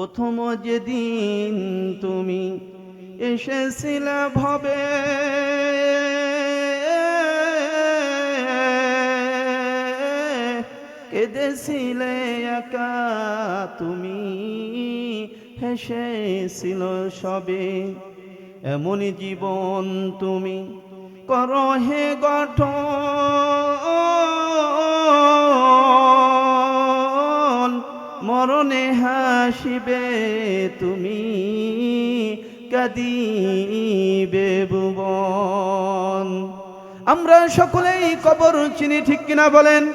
প্রথম যেদিন তুমি এসেছিলে ভবে, কেঁদেছিলে একা তুমি, হেসেছিল সবে। এমনই জীবন তুমি করো হে গঠন মরণে হাসিবে তুমি, কাদিবে ভুবন। আমরা সকলেই কবর চিনি, ঠিক কিনা বলেন?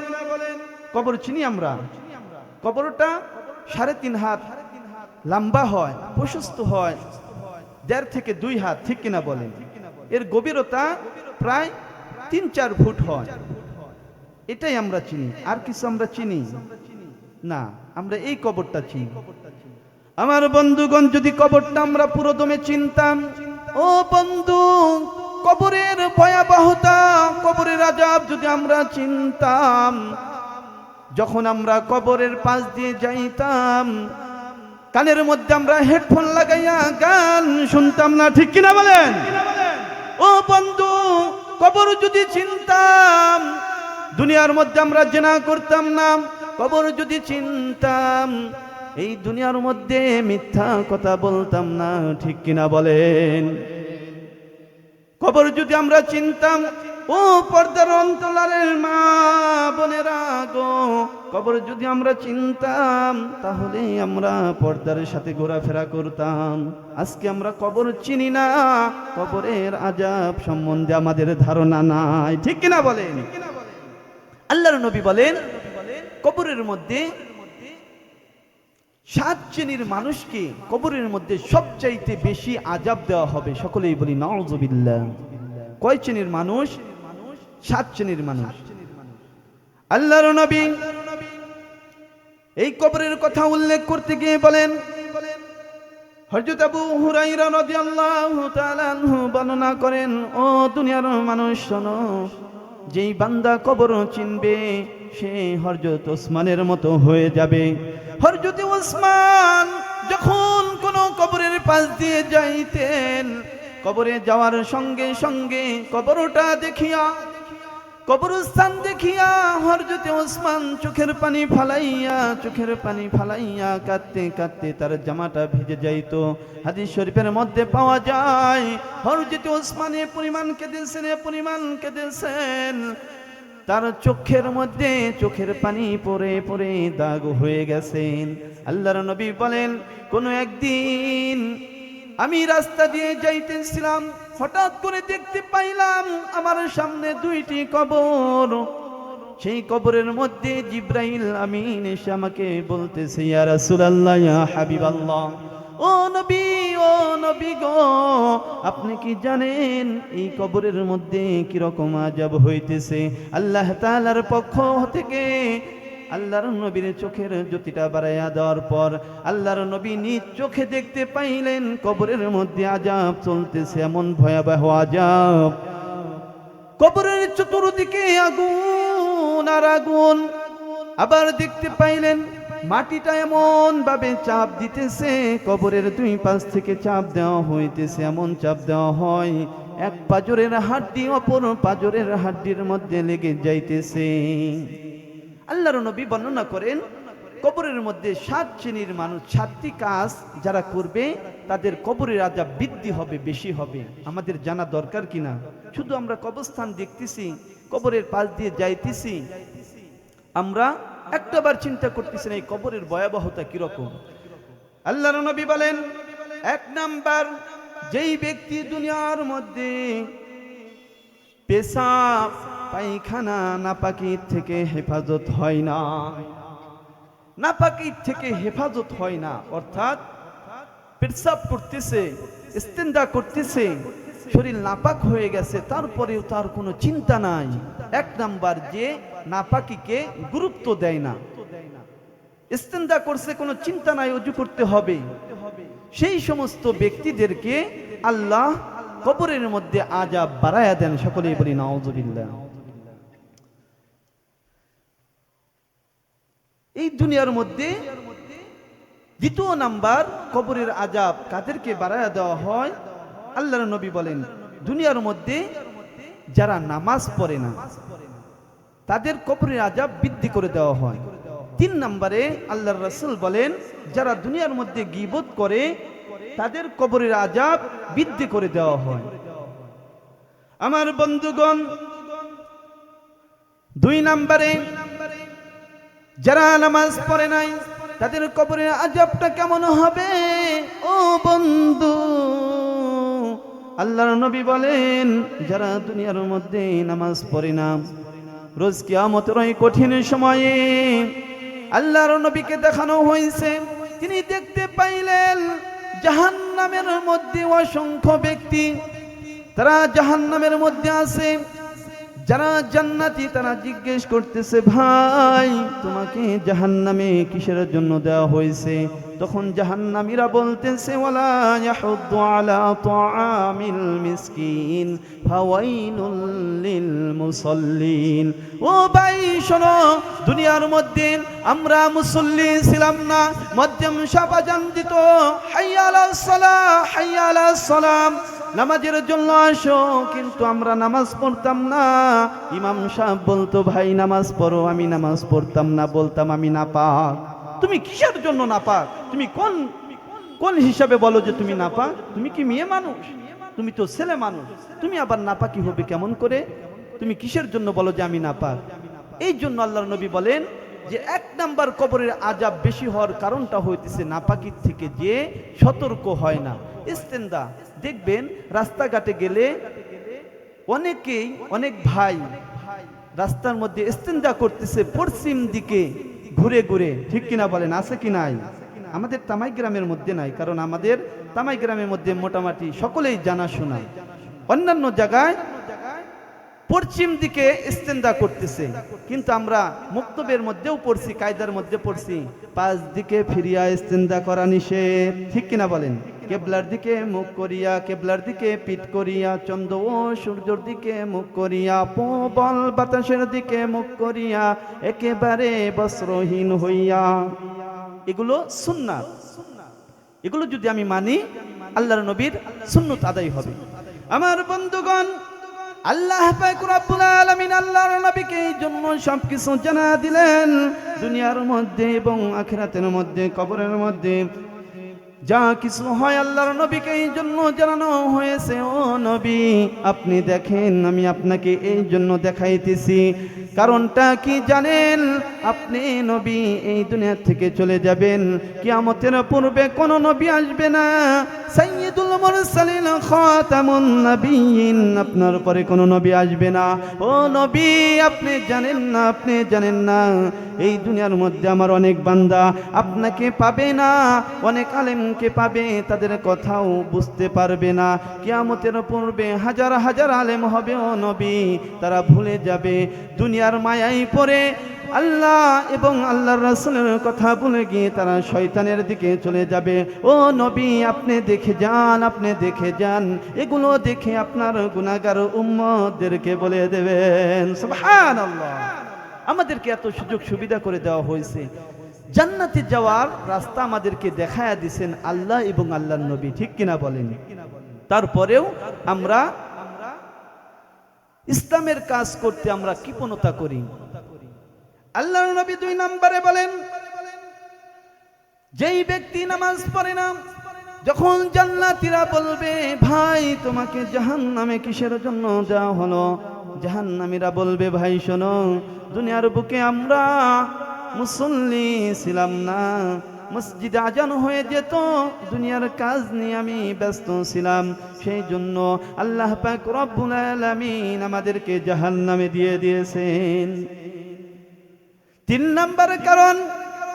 কবর চিনি আমরা? কবরটা সাড়ে তিন হাত লম্বা হয়, প্রশস্ত হয়, দেড় থেকে দুই হাত, ঠিক কিনা বলেন? এর গভীরতা প্রায় তিন চার ফুট হয়। এটাই আমরা চিনি। আর কিছু আমরা চিনি? না। আমরা এই কবরটা চিনি। আমার বন্ধুগণ, যদি কবরটা আমরা পুরোদমে চিনতাম, ও বন্ধু, কবরের ভয়াবহতা, কবরের আজাব যদি আমরা চিনতাম, যখন আমরা কবরের পাশ দিয়ে যাইতাম, কানের মধ্যে আমরা হেডফোন লাগাইয়া গান শুনতাম না, ঠিক কিনা বলেন? ও বন্ধু, কবর যদি চিনতাম, দুনিয়ার মধ্যে আমরা জেনা করতাম না কবর যদি চিনতাম, এই দুনিয়ার মধ্যে মিথ্যা কথা বলতাম না, ঠিক কিনা বলেন? কবর যদি আমরা চিনতাম, ও পর্দার অন্তলারের মা বোনেরা গো, কবর যদি আমরা চিনতাম, তাহলে আমরা পর্দার সাথে ঘোরাফেরা করতাম। আজকে আমরা কবর চিনি না, কবরের আজাব সম্বন্ধে আমাদের ধারণা নাই, ঠিক কিনা বলেন? আল্লাহর নবী বলেন কবরের মধ্যে সাত শ্রেণির মানুষকে কবরের মধ্যে সবচাইতে বেশি আজাব দেওয়া হবে। সকলেই বলি নওয়াজবিল্লাহ কয় শ্রেণির মানুষ? সাত শ্রেণির মানুষ। আল্লাহর নবী এই কবরের কথা উল্লেখ করতে গিয়ে বলেন, হযরত আবু হুরাইরা রাদিয়াল্লাহু তাআলা বর্ণনা করেন, ও দুনিয়ার মানুষ শোনো, যেই বান্দা কবর চিনবে সে হযরত ওসমানের মতো হয়ে যাবে। হযরত ওসমান যখন কোন কবরের পাশ দিয়ে যাইতেন, কবরে যাওয়ার সঙ্গে সঙ্গে কবরটা দেখিয়া, কবরস্থান দেখিয়া হরজতে ওসমান চোখের পানি ফালাইয়া, চোখের পানি ফালাইয়া কাঁদতে কাঁদতে তার জামাটা ভিজে যাইত। হাদিস শরীফের মধ্যে পাওয়া যায় হরজতে ওসমানে পরিমাণ কেঁদেছেন পরিমাণ কেঁদেছেন। তার চোখের মধ্যে চোখের পানি পড়ে পড়ে দাগ হয়ে গেছেন আল্লাহর নবী বলেন, কোনো একদিন আমি রাস্তা দিয়ে যাইতেছিলাম, হঠাৎ করে দেখতে পাইলাম আমার সামনে দুইটি কবর। সেই কবরের মধ্যে জিব্রাইল আমিন এসে আমাকে বলতেছে, ইয়া রাসূলুল্লাহ, ইয়া হাবিবাল্লাহ, ও নবী আপনি কি জানেন এই কবরের মধ্যে কি রকম আজাব হইতেছে? আল্লাহ তাআলার পক্ষ থেকে আল্লাহর নবীর চোখের জ্যোতিটা বাড়াইয়া দেওয়ার পর আল্লাহর নবী নিজ চোখে দেখতে পাইলেন কবরের মধ্যে আজাব চলতেছে, এমন ভয়াবহ আজাব কবরের চতুর্দিকে আগুন আর আগুন। আবার দেখতে পাইলেন মাটিটা এমন ভাবে চাপ দিতেছে, কবরের দুই পাশ থেকে চাপ দেওয়া হইতেছে, এমন চাপ দেওয়া হয়, এক পাজরের হাড্ডি অপর পাজরের হাড্ডির মধ্যে লেগে যাইতেছে। আল্লাহর নবী বর্ণনা করেন, কবরের মধ্যে সাত শ্রেণির মানুষ, সাতটি কাজ যারা করবে, তাদের কবরের আজাব বৃদ্ধি হবে, বেশি হবে। আমাদের জানা দরকার কিনা? শুধু আমরা কবরস্থান দেখতেছি, কবরের পাশ দিয়ে যাইতেছি। আমরা একটাবার চিন্তা করতেছি না এই কবরের ভয়াবহতা কীরকম? আল্লাহর নবী বলেন, এক নাম্বার, যেই ব্যক্তি দুনিয়ার মধ্যে পেশাব পায়খানা, নাপাকির থেকে হেফাজত হয় না, নাপাকির থেকে হেফাজত হয় না, অর্থাৎ পেশাব করতেছে ইস্তেন্দা করতেছে, শরীর নাপাক হয়ে গেছে, তারপরেও তার কোনো চিন্তা নাই। এক নাম্বার যে নাপাকিকে গুরুত্ব দেয় না। ইস্তেন্দা করছে কোনো চিন্তা নাই, অজু করতে হবে। সেই সমস্ত ব্যক্তিদেরকে আল্লাহ কবরের মধ্যে আজাব বাড়ায়া দেন, সকলেই বলি নাউজুবিল্লাহ এই দুনিয়ার মধ্যে দ্বিতীয় নাম্বার কবরের আজাব কাদেরকে বাড়ায় দেওয়া হয়? আল্লাহর নবী বলেন, দুনিয়ার মধ্যে যারা নামাজ পড়ে না, তাদের কবরের আজাব বৃদ্ধি করে দেওয়া হয়। তিন নম্বরে আল্লাহ রসুল বলেন, যারা দুনিয়ার মধ্যে গিবত করে, তাদের কবরের আজাব বৃদ্ধি করে দেওয়া হয়। আমার বন্ধুগণ, দুই নম্বরে যারা নামাজ পড়ে নাই, তাদের কবরের আজাবটা কেমন হবে? ও বন্ধু আল্লাহর নবী বলেন, যারা দুনিয়ার মধ্যে নামাজ পড়ে না, রোজ কিয়ামতের ওই কঠিন সময়ে আল্লাহর নবীকে দেখানো হয়েছে। তিনি দেখতে পাইলেন জাহান্নামের মধ্যে অসংখ্য ব্যক্তি, তারা জাহান্নামের মধ্যে আছে। যারা জান্নাতি, তারা জিজ্ঞেস করতেছে, ভাই, তোমাকে জাহান্নামে কিসের জন্য দেওয়া হয়েছে? তখন জাহান্নামীরা বলতেছে দুনিয়ার মধ্যে আমরা মুসল্লি ছিলাম না, মধ্যম সাবাজান দিত, হাইয়া আলাস সালাহ হাইয়া সালাম। নামাজের জন্য আসো, কিন্তু আমরা নামাজ পড়তাম না। ইমাম সাহেব বলতো, ভাই, নামাজ পড়ো, আমি নামাজ পড়তাম না, বলতাম আমি না পাক। তুমি কিসের জন্য না পাক তুমি কোন কোন হিসাবে বলো যে তুমি না পাক তুমি কি মেয়ে মানুষ? তুমি তো ছেলে মানুষ। তুমি আবার নাপাকি হবে কেমন করে? তুমি কিসের জন্য বলো যে আমি না পাক এই জন্য আল্লাহর নবী বলেন যে এক নাম্বার কবরের আজাব বেশি হওয়ার কারণটা হইতেছে নাপাকির থেকে যে সতর্ক হয় না। ইস্তেন্দা, দেখবেন রাস্তাঘাটে গেলে অনেকেই, অনেক ভাই রাস্তার মধ্যে ইস্তেন্দা করতেছে পশ্চিম দিকে। ঘুরে ঘুরে, ঠিক কিনা বলেন, আছে কি নাই? আমাদের তামাই গ্রামের মধ্যে নাই, কারণ আমাদের তামাই গ্রামের মধ্যে মোটামুটি সকলেই জানা জানাশোনা। অন্যান্য জায়গায় পশ্চিম দিকে ইস্তেন্দা করতেছে, কিন্তু আমরা মুক্তবের মধ্যেও পড়ছি, কায়দার মধ্যে পড়ছি। পাঁচ দিকে ফিরিয়া ইস্তেন্দা করা নিষেধ, ঠিক কিনা বলেন? কেবলার দিকে মুখ করিয়া, কেবলার দিকে পিঠ করিয়া, চন্দ্র ও সূর্যর দিকে মুখ করিয়া, প্রবল বাতাসের দিকে মুখ করিয়া, একেবারে বস্ত্রহীন হইয়া। এগুলো সুন্নাত। এগুলো যদি আমি মানি, আল্লাহর নবীর সুন্নত আদায় হবে। আমার বন্ধুগণ, আল্লাহ রব্বুল আলামিন আল্লাহর নবীকে এই জন্য সবকিছু জানা দিলেন। দুনিয়ার মধ্যে এবং আখিরাতের মধ্যে, কবরের মধ্যে যা কিছু হয় আল্লাহর নবীকে এই জন্য জানানো হয়েছে, ও নবী, আপনি দেখেন, আমি আপনাকে এই জন্য দেখাইতেছি। কারণটা কি জানেন? আপনি নবী এই দুনিয়া থেকে চলে যাবেন। কিয়ামতের পূর্বে কোন নবী আসবে না। সাইয়্যিদুল মুরসালিন খাতামুন নবিয়্যিন। আপনার পরে কোন নবী আসবে না। ও নবী, আপনি জানেন না, আপনি জানেন না। এই দুনিয়ার মধ্যে আমার অনেক বান্দা আপনাকে পাবে না। অনেক আলেমকে পাবে, তাদের কথাও বুঝতে পারবে না। কিয়ামতের পূর্বে হাজার হাজার আলেম হবে ও নবী। তারা ভুলে যাবে। দুনিয়ার মায়াই পড়ে আল্লাহ এবং আল্লাহর রাসূলের কথা বলে গিয়ে তারা শয়তানের দিকে চলে যাবে। ও নবী, আপনি দেখে যান, আপনি দেখে যান। এগুলো দেখে আপনার গুনাহগার উম্মদেরকে বলে দেবেন আমাদেরকে এত সুযোগ সুবিধা করে দেওয়া হয়েছে। জান্নাতে যাওয়ার রাস্তা আমাদেরকে দেখায়া দিছেন আল্লাহ এবং আল্লাহর নবী, ঠিক কিনা বলেন? তারপরেও আমরা ইসলামের কাজ করতে আমরা কৃপণতা করি। আল্লাহর নবী দুই নম্বরে বলেন, যেই ব্যক্তি নামাজ পড়ে না, যখন জান্নাতীরা বলবে, ভাই, তোমাকে জাহান্নামে কিসের জন্য দেওয়া হলো? জাহান্নামীরা বলবে, ভাই, শোনো, দুনিয়ার বুকে আমরা মুসল্লি ছিলাম না। মসজিদে আজান হয়ে যেত, দুনিয়ার কাজ নিয়ে আমি ব্যস্ত ছিলাম। সেই জন্য আল্লাহ পাক রব্বুল আলামিন আমাদেরকে জাহান্নামে দিয়ে দিয়েছেন। তিন নম্বর কারণ,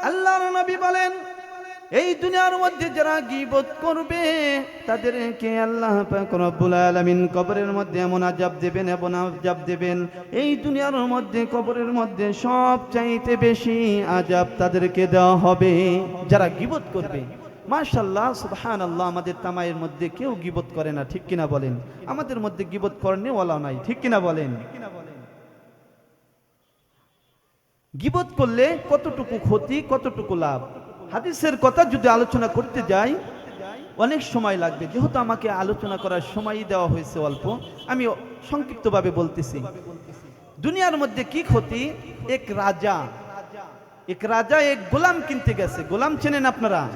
আল্লাহর নবী বলেন এই দুনিয়ার মধ্যে যারা গিবত করবে, তাদেরকে আল্লাহ রব্বুল আলামিন কবরের মধ্যে এমন আজাব দেবেন, এমন আজাব দেবেন। এই দুনিয়ার মধ্যে, কবরের মধ্যে সব চাইতে বেশি আজাব তাদেরকে দেওয়া হবে। যারা গিবত করবে মাশাল্লাহ সুবহান আল্লাহ আমাদের তামাইয়ের মধ্যে কেউ গিবত করে না, ঠিক কিনা বলেন? আমাদের মধ্যে গিবত করনে ওলা নাই, ঠিক কিনা বলেন? গিবত করলে কতটুকু ক্ষতি, কতটুকু লাভ? হাদিসের কথা যদি আলোচনা করতে যাই, অনেক সময় লাগবে। যেহেতু আমাকে আলোচনা করার সময়ই দেওয়া হয়েছে অল্প, আমি সংক্ষিপ্তভাবে বলতেছি। দুনিয়ার মধ্যে কি ক্ষতি? এক রাজা। এক রাজা, এক গোলাম কিনতে গেছে। গোলাম চেনেন আপনারা?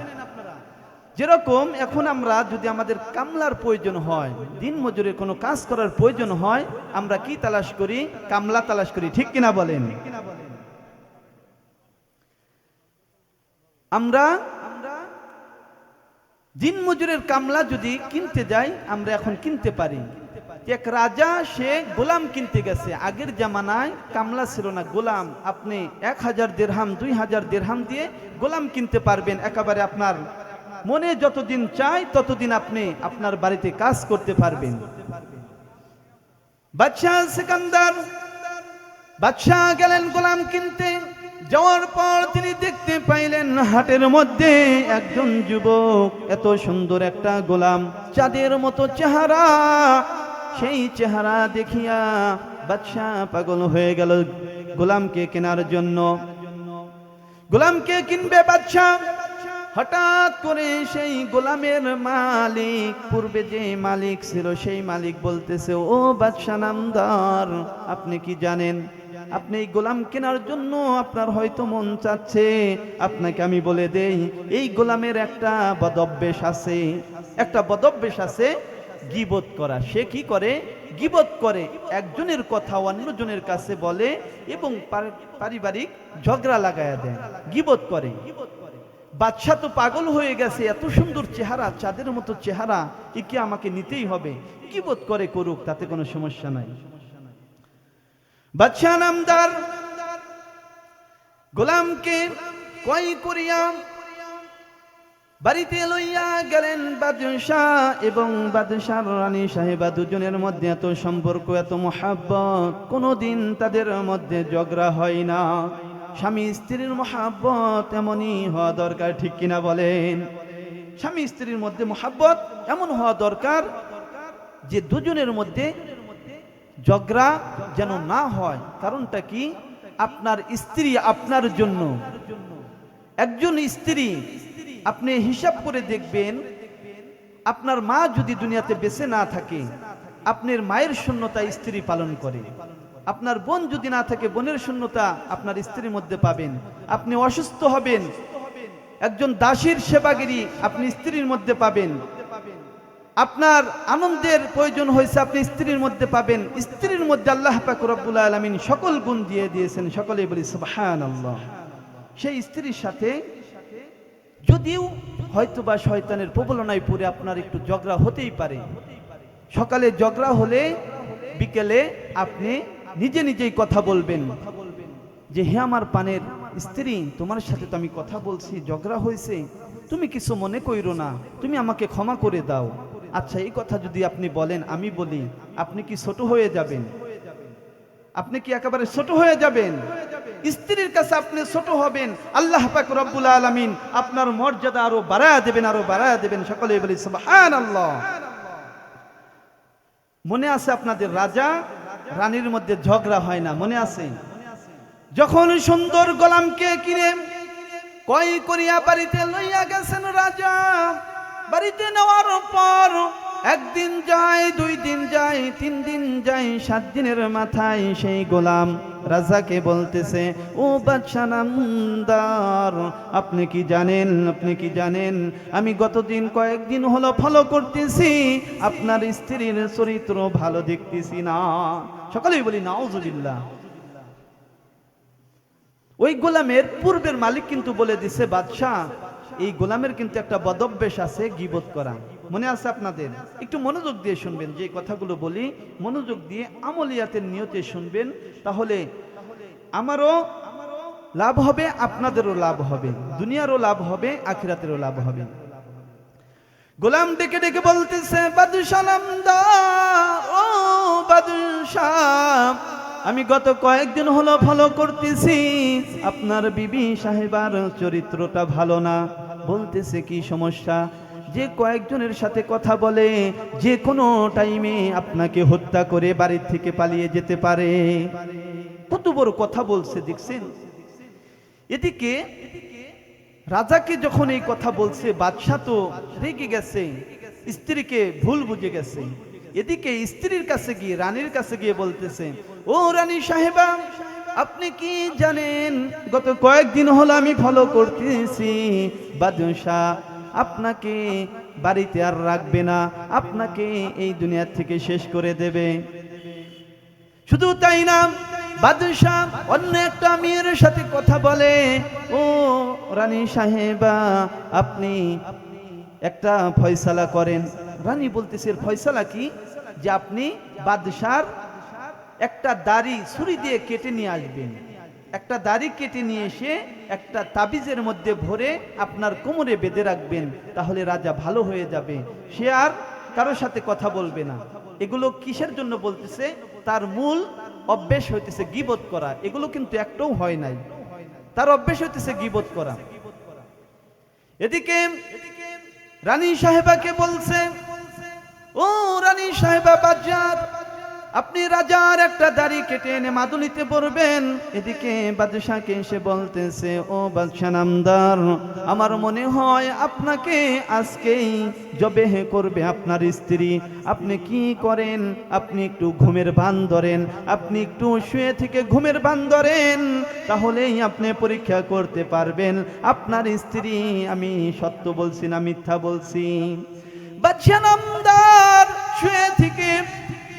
যেরকম এখন আমরা যদি আমাদের কামলার প্রয়োজন হয়, দিন মজুরের কোনো কাজ করার প্রয়োজন হয়, আমরা কি তালাশ করি? কামলা তালাশ করি। ঠিক কিনা বলেন? আমরা দিন মজুরের কামলা যদি কিনতে যাই, আমরা এখন কিনতে পারি। এক রাজা, সে গোলাম কিনতে গেছে। আগের জামানায় কামলা ছিল না। গোলাম, আপনি এক হাজার দেড়হাম, দুই হাজার দেড়হাম দিয়ে গোলাম কিনতে পারবেন। একেবারে আপনার মনে যতদিন চাই, ততদিন আপনি আপনার বাড়িতে কাজ করতে পারবেন। বাদশাহ সিকান্দার, বাদশাহ গেলেন গোলাম কিনতে। যাওয়ার পর তিনি দেখতে পাইলেন হাটের মধ্যে একজন যুবক, এত সুন্দর একটা গোলাম। চাঁদের মতো চেহারা, সেই চেহারা দেখিয়া বাদশাহ পাগল হয়ে গেল গোলামকে কেনার জন্য। গোলামকে কিনবে বাদশাহ। হঠাৎ করে সেই গোলামের মালিক, পূর্বে যে মালিক ছিল সেই মালিক বলতেছে, ও বাদশাহ নামদার, আপনি কি জানেন? আপনি এই গোলাম কেনার জন্য আপনার হয়তো মন চাচ্ছে। আপনাকে আমি বলে দেই, এই গোলামের একটা বদভ্যেস আছে। একটা বদভ্যেস আছে, গিবত করা। সে কি করে? গিবত করে। একজনের কথা অন্যজনের কাছে বলে এবং পারিবারিক ঝগড়া লাগায়া দেয়। গিবত করে। বাদশাহ তো পাগল হয়ে গেছে, এত সুন্দর চেহারা, চাঁদের মতো চেহারা, একে আমাকে নিতেই হবে। কি বোধ করে করুক, তাতে কোনো সমস্যা নাই। বাদশাহ নামদার গোলামকে কয় করিয়া বাড়িতে লইয়া গেলেন বাদশাহ এবং বাদশাহ রানী সাহেবা দুজনের মধ্যে এত সম্পর্ক, এত মহাব্বত, কোনোদিন তাদের মধ্যে ঝগড়া হয় না। স্বামী স্ত্রীর মহাব্বত এমনই হওয়া দরকার, ঠিক কিনা বলেন? স্বামী স্ত্রীর মধ্যে মহাব্বত এমন হওয়া দরকার যে দুজনের মধ্যে ঝগড়া যেন না হয়, কারণটা কি? আপনার স্ত্রী আপনার জন্য। একজন স্ত্রী, আপনি হিসাব করে দেখবেন, আপনার মা যদি দুনিয়াতে বেঁচে না থাকে আপনার মায়ের শূন্যতা স্ত্রী পালন করে। আপনার বোন যদি না থাকে, বোনের শূন্যতা আপনার স্ত্রীর মধ্যে পাবেন। আপনি অসুস্থ হবেন। একজন দাসীর সেবাগিরি আপনি স্ত্রীর মধ্যে পাবেন। আপনার আনন্দের প্রয়োজন হয়েছে, আপনি স্ত্রীর মধ্যে পাবেন। স্ত্রীর মধ্যে আল্লাহ পাক রব্বুল আলমিন সকল গুণ দিয়ে দিয়েছেন। সকলেই বলি, সুবহানাল্লাহ। সেই স্ত্রীর সাথে যদিও হয়তোবা শয়তানের প্রবলনায় পড়ে আপনার একটু ঝগড়া হতেই পারে। সকালে ঝগড়া হলে বিকেলে আপনি নিজে নিজেই কথা বলবেন। যে, হে আমার পানের স্ত্রী, তোমার সাথে তো আমি কথা বলছি, ঝগড়া হয়েছে। তুমি কিছু মনে কইরো না। তুমি আমাকে ক্ষমা করে দাও। আচ্ছা এই কথা যদি আপনি বলেন, আমি বলি, আপনি কি ছোট হয়ে যাবেন? আপনি কি একেবারে ছোট হয়ে যাবেন? স্ত্রীর কাছে আপনি ছোট হবেন। আল্লাহ পাক রব্বুল আলামিন আপনার মর্যাদা আরও বাড়ায় দেবেন, আরও বাড়ায় দেবেন। সকলে বলি, সুবহানাল্লাহ। মনে আছে আপনাদের রাজা? রানীর মধ্যে ঝগড়া হয় না, মনে আছে? যখন সুন্দর গোলামকে কিনে কয় করিয়া বাড়িতে লইয়া গেছেন রাজা বাড়িতে নেওয়ার পর একদিন যায় দুই দিন যায় তিন দিন যায় সাত দিনের মাথায় সেই গোলাম রাজাকে বলতেছে, ও বাদশা নামদার, আপনি কি জানেন, আপনি কি জানেন? আমি গতদিন কয়েকদিন হলো ফলো করতেছি, আপনার স্ত্রীর চরিত্র ভালো দেখতেছি না। সকলেই বলি, নাউজুবিল্লাহ। ওই গোলামের পূর্বের মালিক কিন্তু বলে দিছে, বাদশাহ এই গোলামের কিন্তু একটা বদভ্যাস আছে গিবত করা। মনে আছে আপনাদের? একটু মনোযোগ দিয়ে শুনবেন, যে কথাগুলো বলি। মনোযোগ দিয়ে আমলিয়াতের নিয়তে শুনবেন, তাহলে আমারও লাভ হবে, আপনাদেরও লাভ হবে। দুনিয়ারও লাভ হবে, আখিরাতেরও লাভ হবে। গোলাম ডেকে ডেকে বলতেছে, বাদশাহ দা ও বাদশাহ। আমি গত কয়েকদিন হলো ফলো করতেছি। আপনার বিবি সাহেবার চরিত্রটা ভালো না। বলতেছে কি সমস্যা? যে কয়েকজনের সাথে কথা বলে, যে কোনো টাইমে আপনাকে হত্যা করে বাড়ির থেকে পালিয়ে যেতে পারে। কত বড় কথা বলছে, দেখছেন? এদিকে রাজাকে যখন এই কথা বলছে, বাদশাহ তো রেগে গেছে। স্ত্রীকে ভুল বুঝে গেছে। এদিকে স্ত্রীর কাছে গিয়ে, রানীর কাছে গিয়ে বলতেছে, ও রানী সাহেবা, আপনি কি জানেন, গত কয়েকদিন হলো আমি ফলো করতেছি। বাদশাহ আপনাকে বাড়িতে আর রাখবে না, আপনাকে এই দুনিয়ার থেকে শেষ করে দেবে। শুধু তাই না, বাদশাহ অন্য একটা মেয়ের সাথে কথা বলে, ও রানী সাহেবা, আপনি একটা ফয়সালা করেন। রানী বলতেছে, এর ফয়সালা কি? যে আপনি বাদশার একটা দাড়ি ছুরি দিয়ে কেটে নিয়ে আসবেন। একটা দাড়ি কেটে নিয়ে এসে একটা তাবিজের মধ্যে ভরে আপনার কোমরে বেঁধে রাখবেন, তাহলে রাজা ভালো হয়ে যাবে। সে আর কারোর সাথে কথা বলবে না। এগুলো কিসের জন্য বলতেছে? তার মূল অভ্যেস হইতেছে গিবত করা। এগুলো কিন্তু একটাও হয় নাই। তার অভ্যেস হইতেছে গিবত করা। এদিকে রানী সাহেবাকে বলছে ও রানী সাহেবা বাজার আপনি রাজার একটা দাড়ি কেটে এনে মাদুলিতে পড়বেন এদিকে বাদশাহকে এসে বলতেছে, ও বাদশাহ নামদার, আমার মনে হয় আপনাকে আজকেই জবে করবে আপনার স্ত্রী। আপনি কি করেন? আপনি একটু ঘুমের বান ধরেন। আপনি একটু শুয়ে থেকে ঘুমের বান ধরেন, তাহলেই আপনি পরীক্ষা করতে পারবেন। আপনার স্ত্রী, আমি সত্য বলছি না মিথ্যা বলছি? বাদশাহ শুয়ে থেকে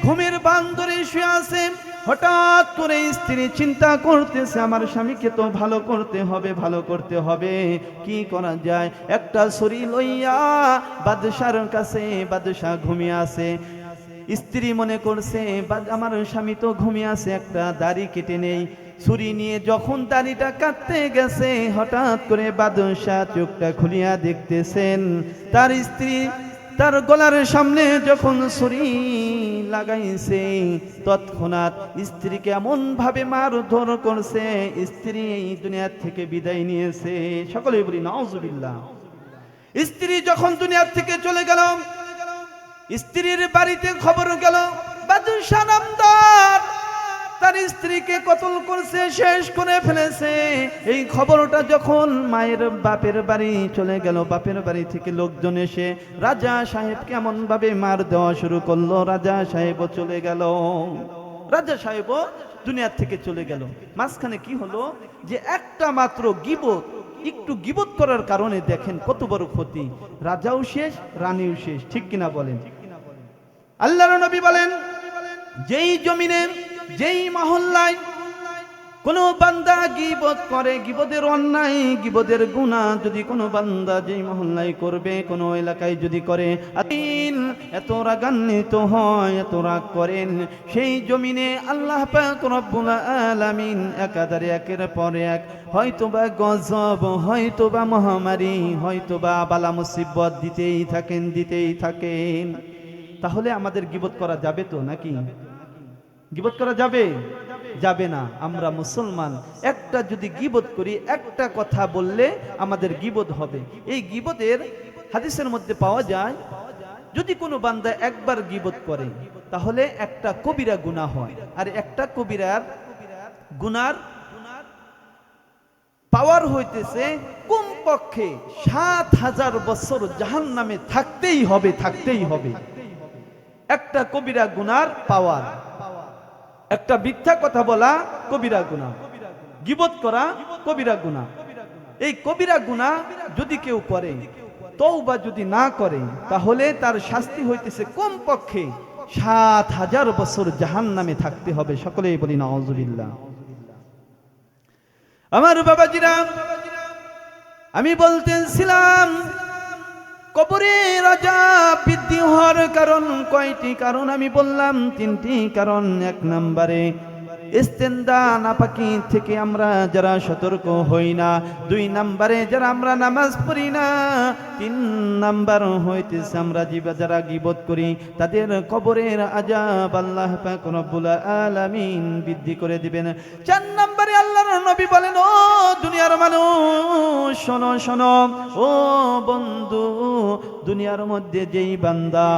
ঘুমের বান্দরে শুয়ে আছে। হঠাৎ করে স্ত্রী চিন্তা করতেছে, আমার স্বামীকে তো ভালো করতে হবে, ভালো করতে হবে। কি করা যায়? একটা শরীর লইয়া বাদশার কাছে বাদশাহ ঘুমিয়ে আছে। স্ত্রী মনে করছে, "বাদ- আমার স্বামী তো ঘুমিয়ে আছে, একটা দাড়ি কেটে নেই। ছুরি নিয়ে যখন দাড়িটা কাটতে গেছে, হঠাৎ করে বাদশাহ চোখটা খুলিয়া দেখতেছেন, তার স্ত্রী তার গলার সামনে যখন ছুরি লাগাইছে, তৎক্ষণাৎ স্ত্রীকে এমন ভাবে মারধর করছে, স্ত্রী দুনিয়ার থেকে বিদায় নিয়েছে। সকলে বলি নওজুবিল্লাহ স্ত্রী যখন দুনিয়ার থেকে চলে গেল, স্ত্রীর বাড়িতে খবর গেল, বাদশাহ নামদার। তার স্ত্রীকে কতল করছে, শেষ করে ফেলেছে। এই খবরটা যখন মায়ের বাপের বাড়ি চলে গেল, বাপের বাড়ি থেকে লোকজন এসে রাজা সাহেব কেমন ভাবে মার দেওয়া শুরু করল। রাজা সাহেবও চলে গেল। রাজা সাহেবও দুনিয়ার থেকে চলে গেল। মাঝখানে কি হলো যে একটা মাত্র গিবত, একটু গিবত করার কারণে দেখেন কত বড় ক্ষতি। রাজাও শেষ, রানীও শেষ, ঠিক কিনা বলেন? আল্লাহ নবী বলেন, যেই জমিনে যেই মহল্লায় কোন বান্দা গিবত করে, গিবদের অন্যায়, গিবদের গুণা যদি কোনো বান্দা যেই মহল্লায় করবে, কোন এলাকায় যদি করে এত রাগান্বিত হয়, এত রাগ করেন। সেই জমিনে আল্লাহ আলামিন একাধারে একের পর এক, হয়তোবা গজব, হয়তোবা মহামারী, হয়তোবা বালা মুসিবত দিতেই থাকেন দিতেই থাকেন। তাহলে আমাদের গিবত করা যাবে তো নাকি? গিবত করা যাবে? যাবে না। আমরা মুসলমান, একটা যদি গিবত করি, একটা কথা বললে আমাদের গিবত হবে। এই গিবতের হাদিসের মধ্যে পাওয়া যায়, যদি কোনো বান্দা একবার গিবত করে, তাহলে একটা কবিরা গুনাহ হয়। আর একটা কবিরার গুনার পাওয়ার হইতেছে কমপক্ষে সাত হাজার বছর জাহান নামে থাকতেই হবে থাকতেই হবে। একটা কবিরা গুনার পাওয়ার। একটা মিথ্যা কথা বলা কবিরা গুণা গিবত করা কবিরা গুণা এই কবিরা গুণা যদি কেউ করে তৌবা যদি না করে, তাহলে তার শাস্তি হইতেছে কম পক্ষে সাত হাজার বছর জাহান নামে থাকতে হবে। সকলেই বলি না অজুবিল্লা আমার বাবাজিরা, আমি বলতেছিলাম কবরে রাজা বৃদ্ধি হওয়ার কারণ কয়টি কারণ আমি বললাম, তিনটি কারণ। এক নম্বরে থেকে আমরা যারা সতর্ক হই না। দুই নম্বরে, যারা আমরা নামাজ পড়ি না। তিন নাম্বার হইতেছে আমরা জীবা যারা গিবত করি, তাদের কবরের আজাব আল্লাহ আলামিন বৃদ্ধি করে দিবেন। চার নম্বরে আল্লাহর নবী বলেন, ও দুনিয়ার মানুষ, শোনো শোনো। ও বন্ধু, দুনিয়ার মধ্যে যেই বান্দা,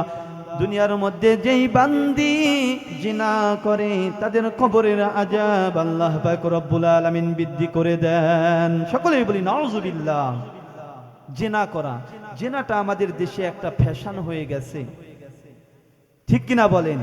দুনিয়ার মধ্যে যেই বান্দি জিনা করে, তাদের কবরের আজাব আল্লাহ পাক রব্বুল আলামিন বৃদ্ধি করে দেন। সকলেই বলি, নাউজুবিল্লাহ, জেনা করা। জেনাটা আমাদের দেশে একটা ফ্যাশন হয়ে গেছে। ঠিক কিনা বলেন?